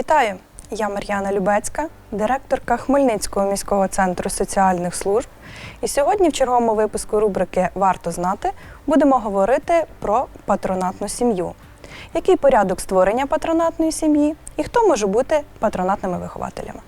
Вітаю! Я Мар'яна Любецька, директорка Хмельницького міського центру соціальних служб. І сьогодні в черговому випуску рубрики Варто знати будемо говорити про патронатну сім'ю. Який порядок створення патронатної сім'ї і хто може бути патронатними вихователями?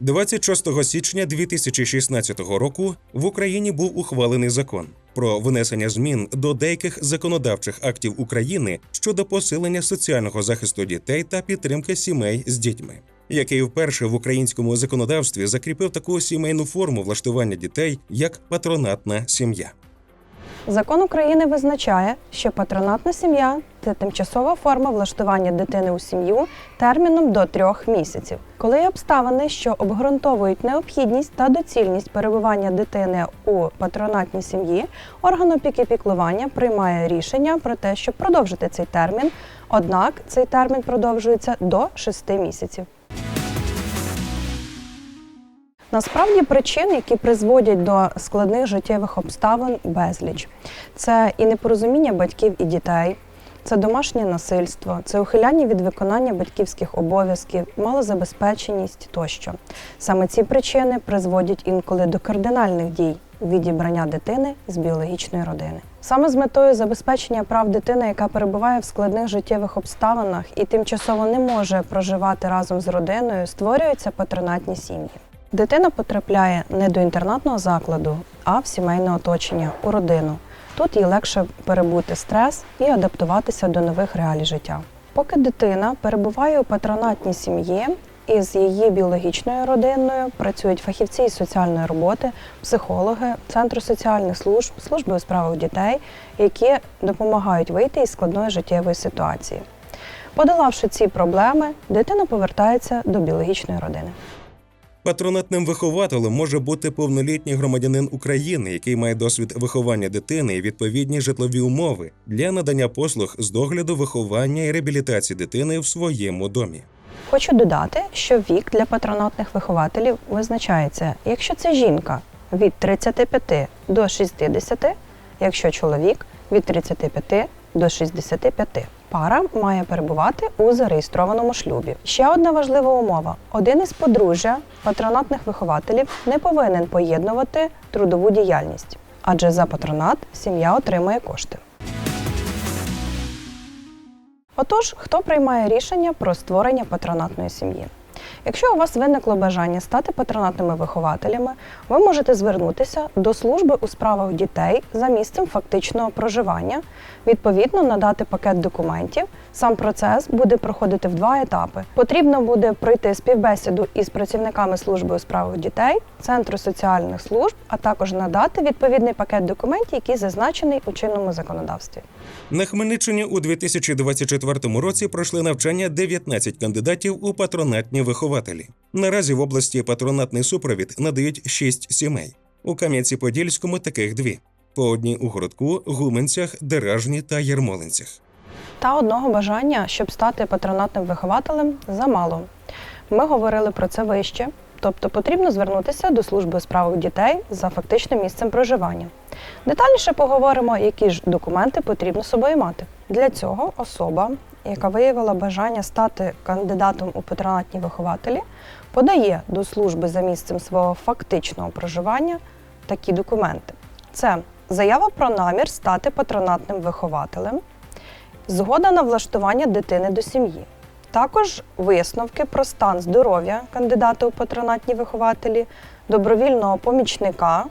26 січня 2016 року в Україні був ухвалений закон про внесення змін до деяких законодавчих актів України щодо посилення соціального захисту дітей та підтримки сімей з дітьми, який вперше в українському законодавстві закріпив таку сімейну форму влаштування дітей як патронатна сім'я. Закон України визначає, що патронатна сім'я це тимчасова форма влаштування дитини у сім'ю терміном до трьох місяців, коли є обставини, що обґрунтовують необхідність та доцільність перебування дитини у патронатній сім'ї, орган опіки піклування приймає рішення про те, щоб продовжити цей термін. Однак цей термін продовжується до шести місяців. Насправді причин, які призводять до складних життєвих обставин, безліч. Це і непорозуміння батьків і дітей, це домашнє насильство, це ухиляння від виконання батьківських обов'язків, малозабезпеченість тощо. Саме ці причини призводять інколи до кардинальних дій відібрання дитини з біологічної родини. Саме з метою забезпечення прав дитини, яка перебуває в складних життєвих обставинах і тимчасово не може проживати разом з родиною, створюються патронатні сім'ї. Дитина потрапляє не до інтернатного закладу, а в сімейне оточення, у родину. Тут їй легше перебути стрес і адаптуватися до нових реалій життя. Поки дитина перебуває у патронатній сім'ї, із її біологічною родиною працюють фахівці із соціальної роботи, психологи, центру соціальних служб, служби у справах дітей, які допомагають вийти із складної життєвої ситуації. Подолавши ці проблеми, дитина повертається до біологічної родини. Патронатним вихователем може бути повнолітній громадянин України, який має досвід виховання дитини і відповідні житлові умови для надання послуг з догляду, виховання і реабілітації дитини в своєму домі. Хочу додати, що вік для патронатних вихователів визначається, якщо це жінка від 35 до 60, якщо чоловік від 35 до 65. Пара має перебувати у зареєстрованому шлюбі. Ще одна важлива умова: один із подружжя патронатних вихователів не повинен поєднувати трудову діяльність, адже за патронат сім'я отримує кошти. Отож, хто приймає рішення про створення патронатної сім'ї? Якщо у вас виникло бажання стати патронатними вихователями, ви можете звернутися до служби у справах дітей за місцем фактичного проживання, відповідно надати пакет документів. Сам процес буде проходити в два етапи. Потрібно буде пройти співбесіду із працівниками служби у справах дітей, центру соціальних служб, а також надати відповідний пакет документів, який зазначений у чинному законодавстві. На Хмельниччині у 2024 році пройшли навчання 19 кандидатів у патронатні вихователі. Наразі в області патронатний супровід надають 6 сімей. У Кам'янці-Подільському таких дві: по одній у городку, Гуменцях, Деражні та Єрмолинцях. Та одного бажання, щоб стати патронатним вихователем, замало. Ми говорили про це вище, тобто потрібно звернутися до служби у справах дітей за фактичним місцем проживання. Детальніше поговоримо, які ж документи потрібно собою мати. Для цього особа, яка виявила бажання стати кандидатом у патронатні вихователі, подає до служби за місцем свого фактичного проживання такі документи: це заява про намір стати патронатним вихователем, згода на влаштування дитини до сім'ї. Також висновки про стан здоров'я кандидата у патронатні вихователі, добровільного помічника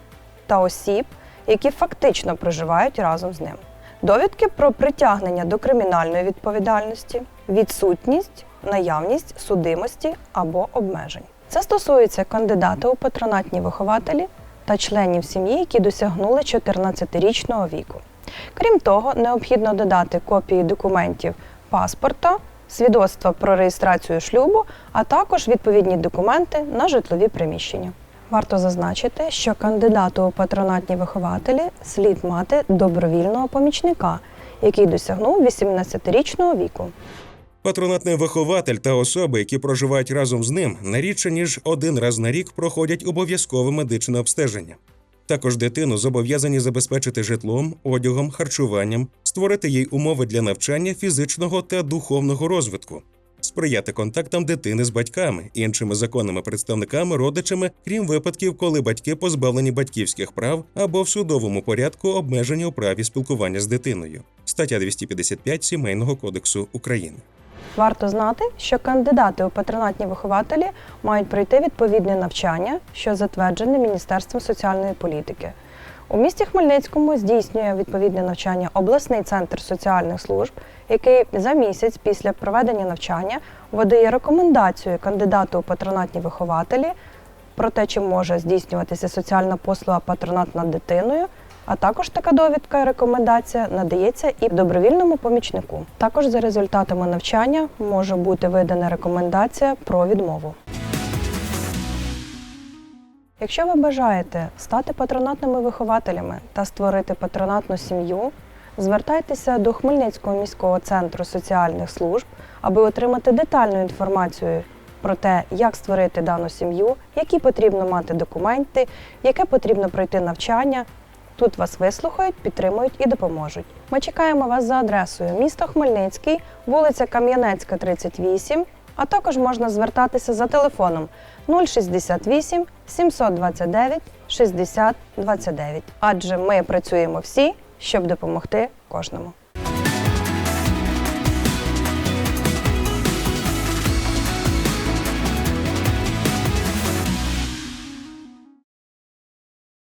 та осіб, які фактично проживають разом з ним. Довідки про притягнення до кримінальної відповідальності, відсутність, наявність судимості або обмежень. Це стосується кандидата у патронатні вихователі та членів сім'ї, які досягнули 14-річного віку. Крім того, необхідно додати копії документів паспорта, свідоцтва про реєстрацію шлюбу, а також відповідні документи на житлові приміщення. Варто зазначити, що кандидату у патронатні вихователі слід мати добровільного помічника, який досягнув 18-річного віку. Патронатний вихователь та особи, які проживають разом з ним, не рідше ніж один раз на рік проходять обов'язкове медичне обстеження. Також дитину зобов'язані забезпечити житлом, одягом, харчуванням, створити їй умови для навчання фізичного та духовного розвитку, сприяти контактам дитини з батьками, іншими законними представниками, родичами, крім випадків, коли батьки позбавлені батьківських прав або в судовому порядку обмежені у праві спілкування з дитиною. Стаття 255 Сімейного кодексу України. Варто знати, що кандидати у патронатні вихователі мають пройти відповідне навчання, що затверджене Міністерством соціальної політики. У місті Хмельницькому здійснює відповідне навчання обласний центр соціальних служб, який за місяць після проведення навчання видає рекомендацію кандидату у патронатні вихователі про те, чи може здійснюватися соціальна послуга патронат над дитиною. А також така довідка рекомендація надається і добровільному помічнику. Також за результатами навчання може бути видана рекомендація про відмову. Якщо ви бажаєте стати патронатними вихователями та створити патронатну сім'ю, звертайтеся до Хмельницького міського центру соціальних служб, аби отримати детальну інформацію про те, як створити дану сім'ю, які потрібно мати документи, яке потрібно пройти навчання. Тут вас вислухають, підтримують і допоможуть. Ми чекаємо вас за адресою місто Хмельницький, вулиця Кам'янецька, 38, а також можна звертатися за телефоном 068 729 60 29. Адже ми працюємо всі, щоб допомогти кожному.